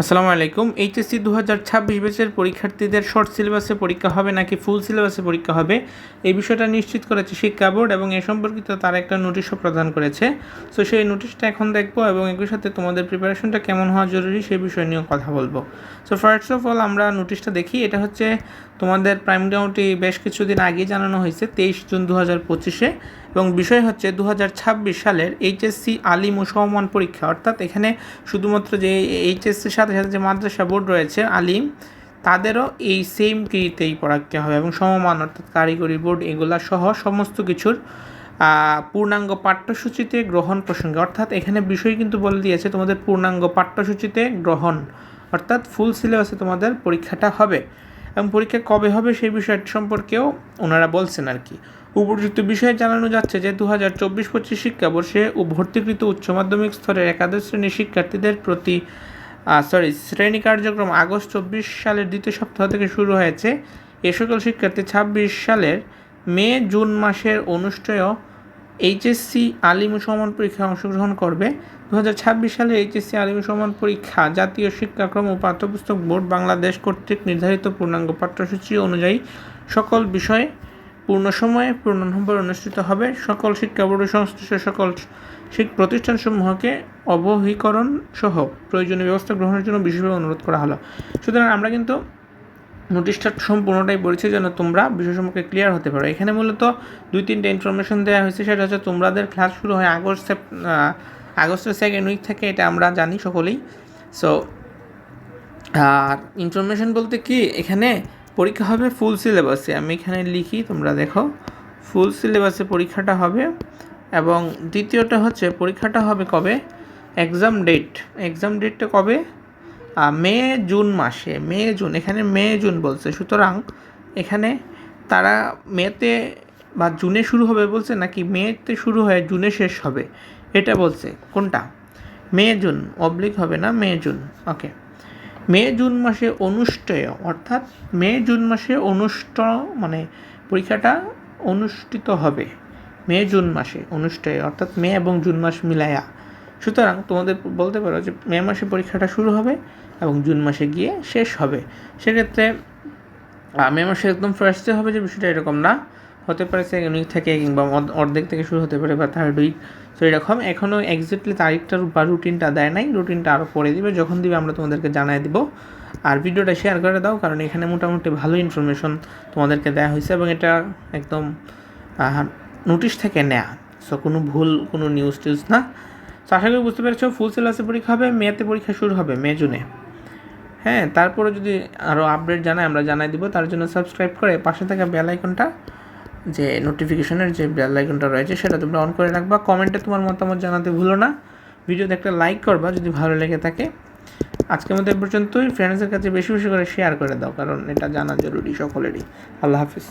আসসালামু আলাইকুম। এইচএসসি দু হাজার ছাব্বিশ ব্যাচের পরীক্ষার্থীদের শর্ট সিলেবাসে পরীক্ষা হবে নাকি ফুল সিলেবাসে পরীক্ষা হবে? এই বিষয়টা নিশ্চিত করেছে শিক্ষা বোর্ড এবং এ সম্পর্কিত তারা একটা নোটিশও প্রদান করেছে। সো সেই নোটিশটা এখন দেখব এবং একই সাথে তোমাদের প্রিপারেশনটা কেমন হওয়া জরুরি সেই বিষয় নিয়েও কথা বলব। সো ফার্স্ট অফ অল আমরা নোটিশটা দেখি, এটা হচ্ছে তোমাদের প্রাইম ডাউনটি বেশ কিছুদিন আগে জানানো হয়েছে, তেইশ জুন দু হাজার পঁচিশে। এবং বিষয় হচ্ছে দু হাজার ছাব্বিশ সালের এইচএসসি আলিম ও সমমান পরীক্ষা। অর্থাৎ এখানে শুধুমাত্র যে এইচএসসির সাথে সাথে যে মাদ্রাসা বোর্ড রয়েছে, আলিম, তাদেরও এই সেম কিরিতেই পরীক্ষা হবে এবং সমমান অর্থাৎ কারিগরি বোর্ড এগুলা সহ সমস্ত কিছুর পূর্ণাঙ্গ পাঠ্যসূচিতে গ্রহণ প্রসঙ্গে। অর্থাৎ এখানে বিষয় কিন্তু বলে দিয়েছে তোমাদের পূর্ণাঙ্গ পাঠ্যসূচিতে গ্রহণ। অর্থাৎ ফুল সিলেবাসে তোমাদের পরীক্ষাটা হবে। এবং পরীক্ষা কবে হবে সেই বিষয়টি সম্পর্কেও ওনারা বলছেন আর কি। উপযুক্ত বিষয়ে জানানো যাচ্ছে যে দু হাজার চব্বিশ পঁচিশ শিক্ষাবর্ষে ও ভর্তিকৃত উচ্চ মাধ্যমিক স্তরের একাদশ শ্রেণির শিক্ষার্থীদের প্রতি সরি শ্রেণি কার্যক্রম আগস্ট চব্বিশ সালের দ্বিতীয় সপ্তাহ থেকে শুরু হয়েছে। এ সকল শিক্ষার্থী ছাব্বিশ সালের মে জুন মাসের অনুষ্ঠেয় এইচএসসি আলিম সমান পরীক্ষায় অংশগ্রহণ করবে। দু হাজার ছাব্বিশ সালে এইচএসসি আলিম সমান পরীক্ষা জাতীয় শিক্ষাক্রম ও পাঠ্যপুস্তক বোর্ড বাংলাদেশ কর্তৃক নির্ধারিত পূর্ণাঙ্গ পাঠ্যসূচি অনুযায়ী সকল বিষয়ে পূর্ণ সময়ে পূর্ণ নম্বর অনুষ্ঠিত হবে। সকল শিক্ষা বোর্ড সংশ্লিষ্ট সকল প্রতিষ্ঠানসমূহকে অবহিকরণ সহ প্রয়োজনীয় ব্যবস্থা গ্রহণের জন্য বিশেষভাবে অনুরোধ করা হলো। সুতরাং আমরা কিন্তু নোটিশটা সম্পূর্ণটাই বলেছি যেন তোমরা বিষয় সম্পর্কে ক্লিয়ার হতে পারো। এখানে মূলত দুই তিনটে ইনফরমেশন দেওয়া হয়েছে। সেটা হচ্ছে তোমাদের ক্লাস শুরু হয় আগস্ট আগস্টের সেকেন্ড উইক থেকে, এটা আমরা জানি সকলেই। সো আর ইনফরমেশন বলতে কি, এখানে পরীক্ষা হবে ফুল সিলেবাসে আমি এখানে লিখি, তোমরা দেখো ফুল সিলেবাসে পরীক্ষাটা হবে এবং দ্বিতীয়টা হচ্ছে পরীক্ষাটা হবে কবে? এক্সাম ডেট এক্সাম ডেটটা কবে? মে, জুন মাসে, মে, জুন, এখানে মে, জুন বলছে। সুতরাং এখানে তারা মেতে বা জুনে শুরু হবে বলছে নাকি মেতে শুরু হয়ে জুনে শেষ হবে? এটা বলছে। কোনটা? মে, জুন অবলিক হবে না? মে, জুন ওকে মে, জুন মাসে অনুষ্ঠেয়, অর্থাৎ মে, জুন মাসে অনুষ্ঠ মানে পরীক্ষাটা অনুষ্ঠিত হবে। মে, জুন মাসে অনুষ্ঠেয়, অর্থাৎ মে এবং জুন মাস মিলায়া। সুতরাং তোমাদের বলতে পারো যে মে মাসে পরীক্ষাটা শুরু হবে এবং জুন মাসে গিয়ে শেষ হবে। সেক্ষেত্রে মে মাসে একদম ফার্স্টে হবে যে বিষয়টা এরকম না। হতে পারে সেকেন্ড উইক থেকে কিংবা অর্ধ- অর্ধেক থেকে শুরু হতে পারে বা থার্ড উইক তো এরকম এখনও এক্স্যাক্টলি তারিখটা বা রুটিনটা দেয় নাই। রুটিনটা আরও পরে দিবে। যখন দিবে আমরা তোমাদেরকে জানাই দিব। আর ভিডিওটা শেয়ার করে দাও, কারণ এখানে মোটামুটি ভালো ইনফরমেশন তোমাদেরকে দেওয়া হয়েছে এবং এটা একদম নোটিশ থেকে নেয়া। সো কোনো ভুল, কোনো নিউজ টিউজ না। তো আশা করি বুঝতে পেরেছ ফুল সিলেবাসে পরীক্ষা হবে মেতে পরীক্ষা শুরু হবে মে জুনে হ্যাঁ তারপরে যদি আরও আপডেট জানাই, আমরা জানাই দিব। তার জন্য সাবস্ক্রাইব করে পাশে থাকা বেল আইকনটা যে নোটিফিকেশনের যে বেল আইকনটা রয়েছে, সেটা তোমরা অন করে রাখবা। কমেন্টে তোমার মতামত জানাতে ভুলো না। ভিডিওতে একটা লাইক করবা, যদি ভালো লেগে থাকে। আজকের মতো এ পর্যন্তই। ফ্রেন্ডসের কাছে বেশি বেশি করে শেয়ার করে দাও, কারণ এটা জানা জরুরি সকলেরই। আল্লাহ হাফিজ।